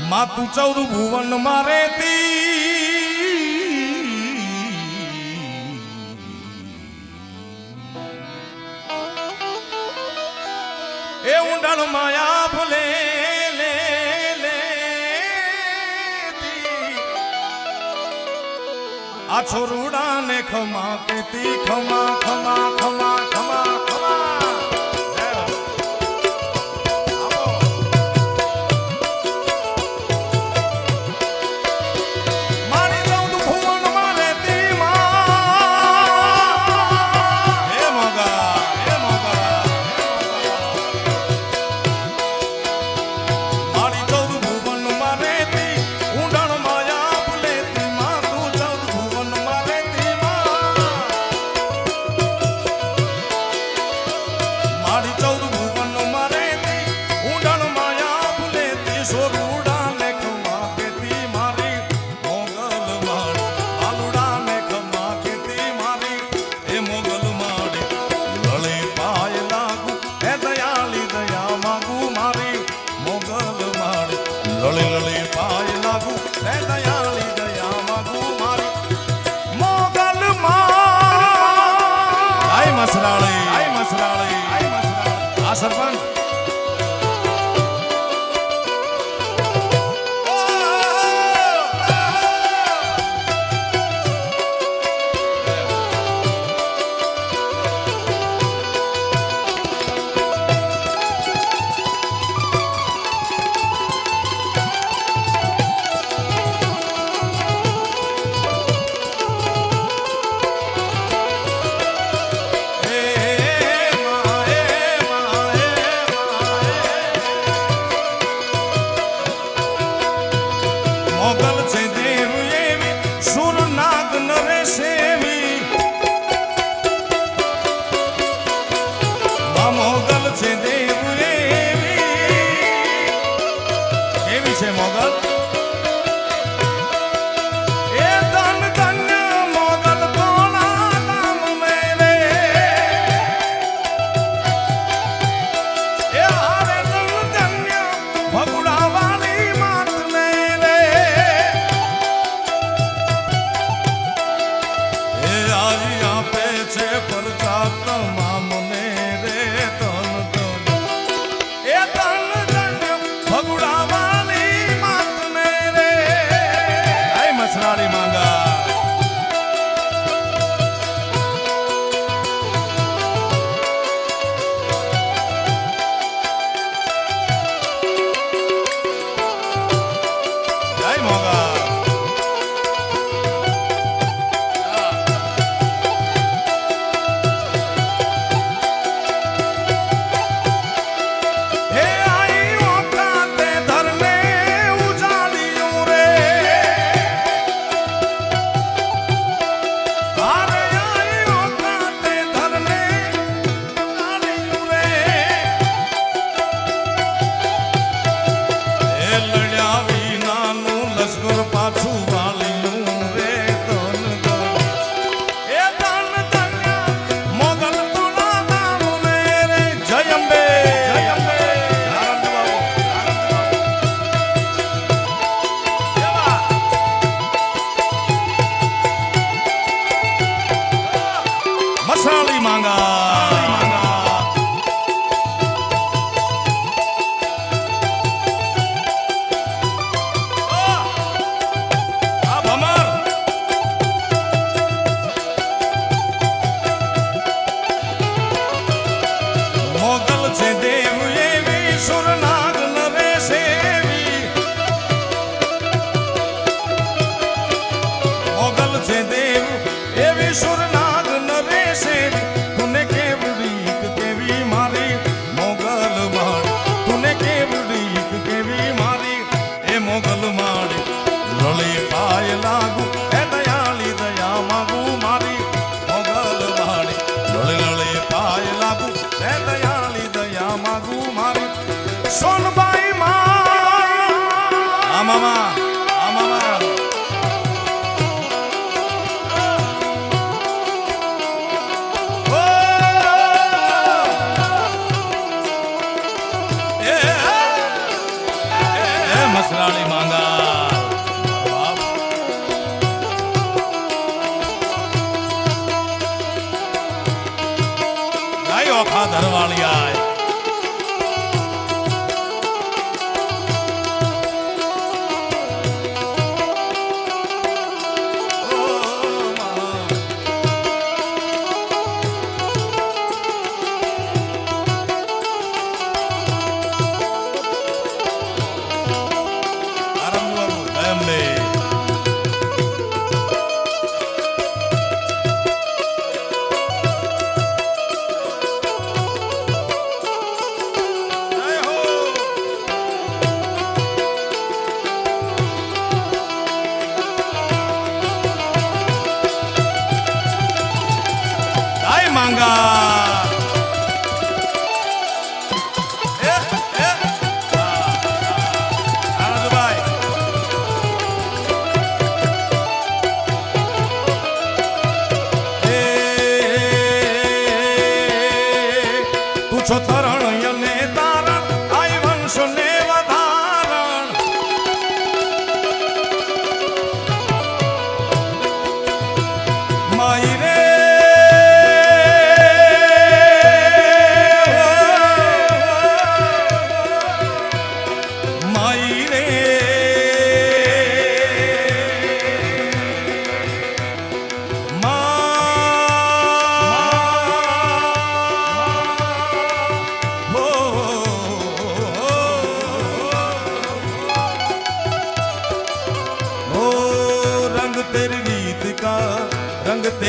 માતું ચૌદ ભુવન મારે એ ઊંડાણ માયા ભલે આ છોરુડાને ખમા કેતી ખમા ખમા ખમા Masalali. Ay, Masalali.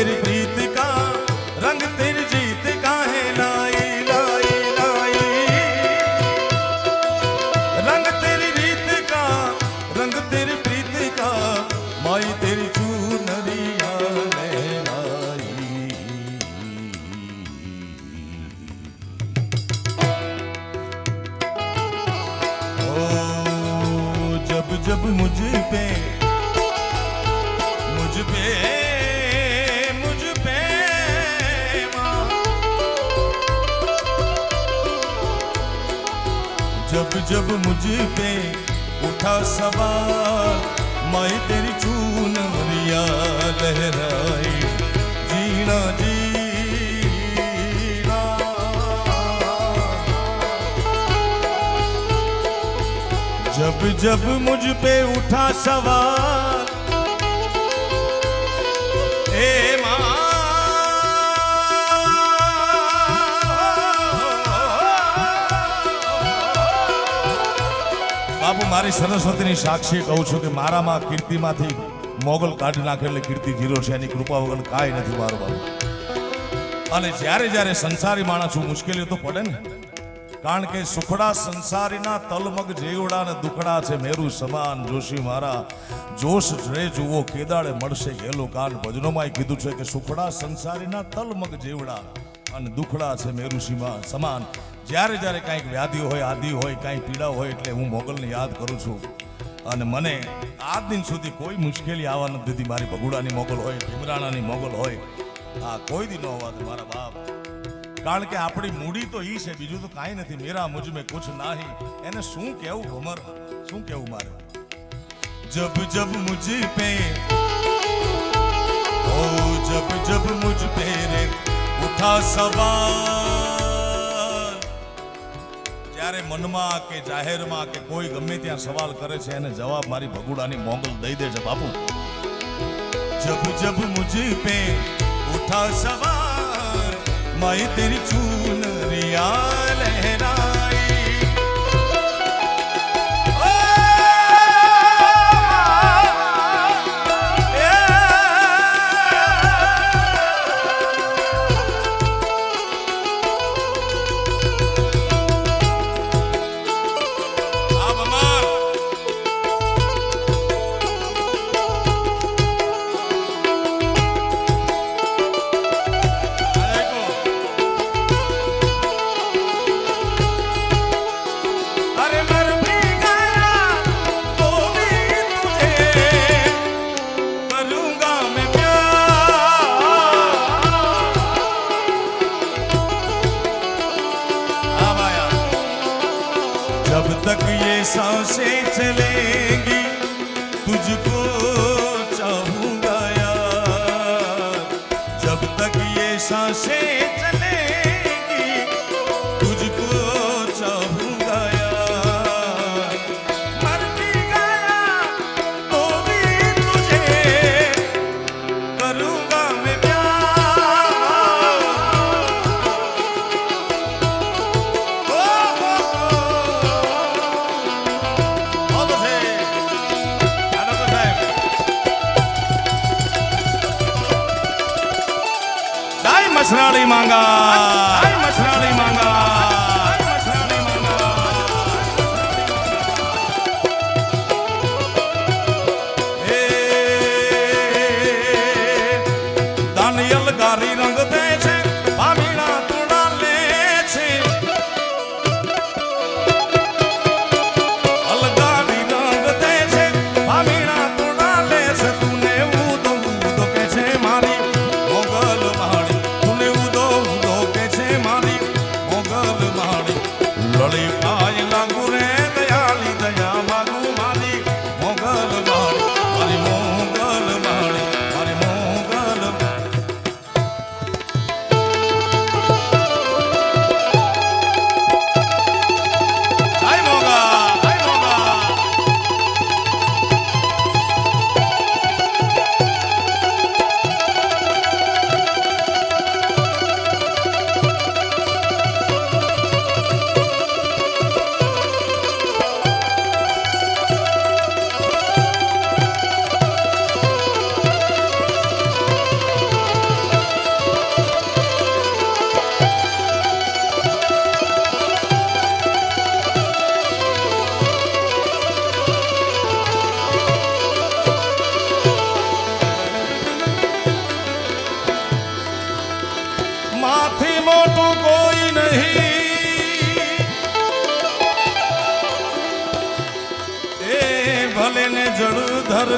तेरी प्रीत का रंग तेरी जीत का है लाई लाई लाई रंग तेरी रीत का रंग तेरी प्रीत का माई तेरी चूनरिया लहराई ओ जब जब मुझ पे जब जब मुझ पे उठा सवाल माई तेरी चूनरिया लहराई जीना जीना जब जब मुझ पे उठा सवाल મારી સરસ્વતીની સાક્ષી કહું છું કે મારામાં કીર્તિમાંથી મોગલ કાઢી નાખે એટલે કીર્તિ જીરો છે. એની કૃપા વગર કાંઈ નથી મારો બાબુ અને જ્યારે જ્યારે સંસારી માણસ હું મુશ્કેલીઓ તો પડે ને, કારણ કે સુખડા સંસારીના તલમગ જેવડા ને દુખડા છે. મેરુ સમાન જોશી મારા, જોશ રે જુઓ કેદાળે મળશે ગેલો કાન. ભજનોમાં કીધું છે કે સુખડા સંસારીના તલમગ જેવડા અને દુખડા છે મેરુ સીમા સમાન. જ્યારે જ્યારે કાંઈક વ્યાધિ હોય આદિ હોય, કાંઈ પીડા હોય એટલે હું મોગલને યાદ કરું છું. અને મને આજ દિન સુધી કોઈ મુશ્કેલી આવવા નથી દીધી. મારી ભગુડાની મોગલ હોય, ભીમરાણાની મોગલ હોય. આ કોઈ દી ન હોવા મારા બાપ. કારણ કે આપણી મૂડી તો ઈ છે, બીજું તો કાંઈ નથી. મેરા મુજ કુછ નાહી. એને શું કેવું ભમર શું કેવું મારે? જબ જબ મુજ પે ઓ જબ જબ મુજ પે રે ઉઠા સવાલ. જ્યારે મનમાં કે જાહેરમાં કે કોઈ ગમે ત્યાં સવાલ કરે છે એને જવાબ મારી ભગુડાની મોગલ દઈ દે છે બાપુ जब जब मुझ पे उठा सवार माई तेरी चूनरिया लहराई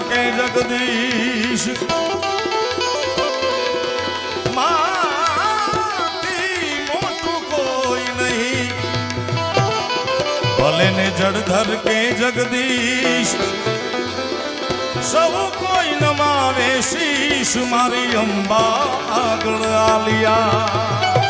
જળધર કે જગદીશ. ભલે ને જળધર કે જગદીશ. સૌ કોઈ નમાવે શીશ મારી અંબા આગળ આલિયા.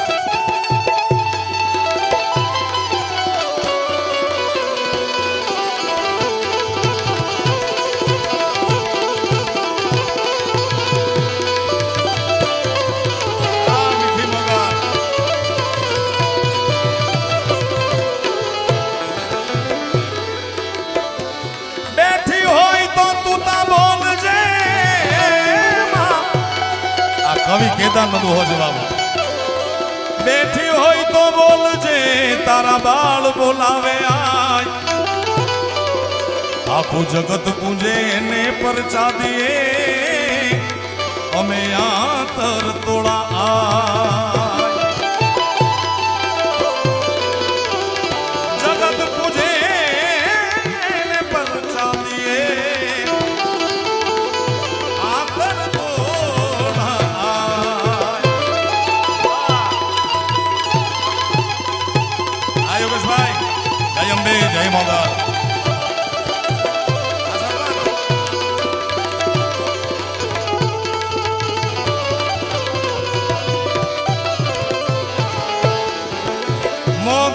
કેદાર નદુ હો બેઠી હોય તો બોલજે તારા બાળ બોલાવે આય આખું જગત પૂજે ને પરચા દે અમે આતર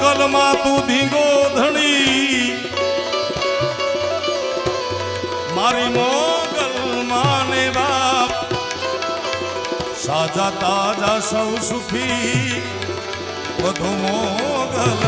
મોગલ માં તું ધીંગો ધણી. મારી મોગલ માને બાપ, સાજા તાજા સૌ સુખી, વધુ મોગલ